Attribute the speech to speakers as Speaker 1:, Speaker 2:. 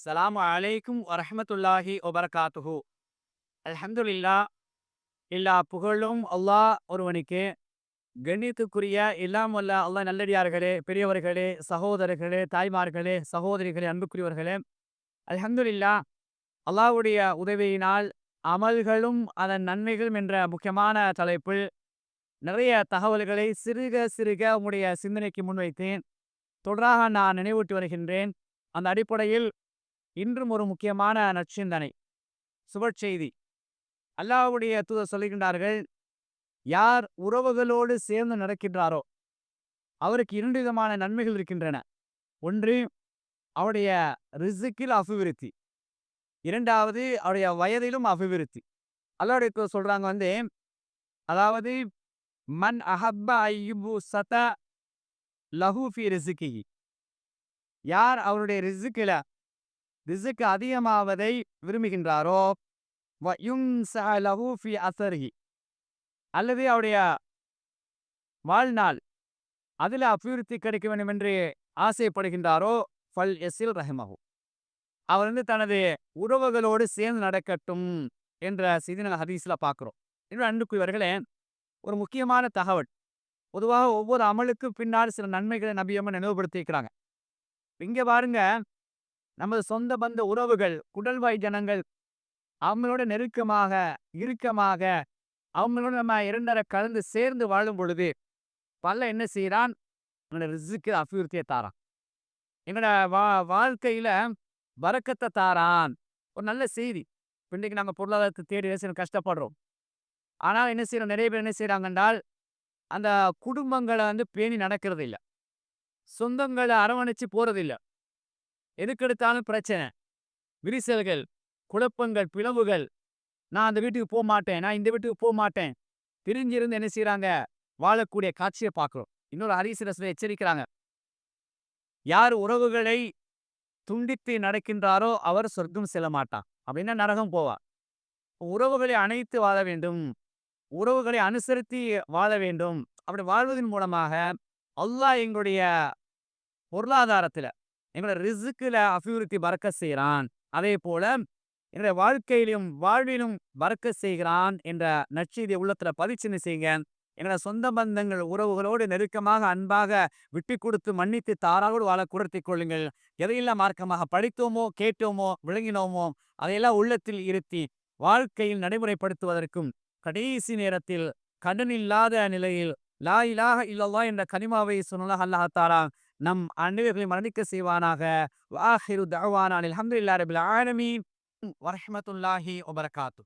Speaker 1: அஸ்ஸலாமு அலைக்கும் வரஹ்மத்துல்லாஹி வபரகாத்துஹு அலமதுல்லா எல்லா புகழும் அல்லாஹ் ஒருவனுக்கு. கண்ணியத்துக்குரிய எல்லாம் வல்ல அல்லாஹ் நல்லடியார்களே பெரியவர்களே சகோதரர்களே தாய்மார்களே சகோதரிகளே அன்புக்குரியவர்களே. அலமதுல்லா அல்லாஹ்வுடைய உதவியினால் அமல்களும் அதன் நன்மைகளும் என்ற முக்கியமான தலைப்பில் நிறைய தகவல்களை சிறுக சிறுக உங்களுடைய சிந்தனைக்கு முன்வைத்தேன். தொடராக நான் நினைவூட்டி வருகின்றேன். அந்த அடிப்படையில் இன்றும் ஒரு முக்கியமான நற்சிந்தனை சுபச்செய்தி அல்லாவுடைய தூதர் சொல்லுகின்றார்கள் யார் உறவுகளோடு சேர்ந்து நடக்கின்றாரோ அவருக்கு இரண்டு விதமான நன்மைகள் இருக்கின்றன. ஒன்று அவருடைய ரிசுக்கில் அபிவிருத்தி. இரண்டாவது அவருடைய வயதிலும் அபிவிருத்தி. அல்லாவுடைய தூதர் சொல்றாங்க வந்து அதாவது மன் அஹப்ப ஐயுபு சத லஹூஃபி ரிசுக்கி யார் அவருடைய ரிசுக்கில் ரிசுக்கு அதிகமாவதை விரும்புகின்றாரோ? வ ஃபி அஸரிஹி அல்லது அவருடைய வாழ்நாள் அதில் அபிவிருத்தி கிடைக்க வேண்டும் என்று ஆசைப்படுகின்றாரோ? ஃபல் எஸ்ஸில் ரஹிமஹு. அவர் வந்து தனது உறவுகளோடு சேர்ந்து நடக்கட்டும் என்ற செய்தி நாங்கள் ஹதீஸில் பார்க்குறோம். இன்னும் அன்புக்குரியவர்களே ஒரு முக்கியமான தகவல். பொதுவாக ஒவ்வொரு அமலுக்கு பின்னால் சில நன்மைகளை நபியம்மன் நினைவுபடுத்தியிருக்கிறாங்க. இங்கே பாருங்க நமது சொந்த பந்த உறவுகள் குடல்வாய் ஜனங்கள் அவங்களோட நெருக்கமாக இறுக்கமாக அவங்களோட நம்ம இரண்டரை கலந்து சேர்ந்து வாழும் பொழுது பல்ல என்ன செய்கிறான் எங்களோட ரிசுக்கு அபிவிருத்தியை தாரான். எங்களோட வா வாழ்க்கையில வரக்கத்தை தாரான். ஒரு நல்ல செய்தி. இன்றைக்கு நாங்கள் பொருளாதாரத்தை தேடி சில கஷ்டப்படுறோம். ஆனால் என்ன செய்யறோம் நிறைய பேர் என்ன செய்கிறாங்க என்றால் அந்த குடும்பங்களை வந்து பேணி நடக்கிறது இல்லை சொந்தங்களை அரவணைச்சு போகிறதில்லை எதுக்கெடுத்தாலும் பிரச்சனை. விரிசல்கள் குழப்பங்கள் பிளவுகள். நான் அந்த வீட்டுக்கு போக மாட்டேன் நான் இந்த வீட்டுக்கு போக மாட்டேன். பிரிஞ்சிருந்து என்ன செய்கிறாங்க வாழக்கூடிய காட்சியை பார்க்குறோம். இன்னொரு ஹரிசிரஸ்ல எச்சரிக்கிறாங்க. யார் உறவுகளை துண்டித்து நடக்கின்றாரோ அவர் சொர்க்கம் செல்ல மாட்டான். அப்படின்னா நரகம் போவார் உறவுகளை அணைத்து வாழ வேண்டும். உறவுகளை அனுசரித்து வாழ வேண்டும். அப்படி வாழ்வதன் மூலமாக அல்லாஹ் எங்களுடைய பொருளாதாரத்துல எங்களோட ரிசுக்கில் அபிவிருத்தி பறக்க செய்கிறான் அதே போல என்னுடைய வாழ்க்கையிலும் வாழ்விலும் பறக்க செய்கிறான் என்ற நற்செய்தியை உள்ளத்துல பதிச்சுன்னு செய்யுங்க எங்களோட சொந்த பந்தங்கள் உறவுகளோடு நெருக்கமாக அன்பாக விட்டு கொடுத்து மன்னித்து தாராவோடு வாழ குடர்த்தி கொள்ளுங்கள். எதையெல்லாம் மார்க்கமாக படித்தோமோ கேட்டோமோ விளங்கினோமோ அதையெல்லாம் உள்ளத்தில் இருத்தி வாழ்க்கையில் நடைமுறைப்படுத்துவதற்கும் கடைசி நேரத்தில் கடன் இல்லாத நிலையில் லா இலாஹ இல்லல்லா என்ற கனிமாவை சொன்னதாக அல்லாஹத்தாரா நம் அனைவர்களை மரணிக்க செய்வானாக. வாஹிரு தகவானான் அலமதுல்லா ரபில் ஆலமீன். வரஹ்மத்துல்லாஹி ஒபரகாத்து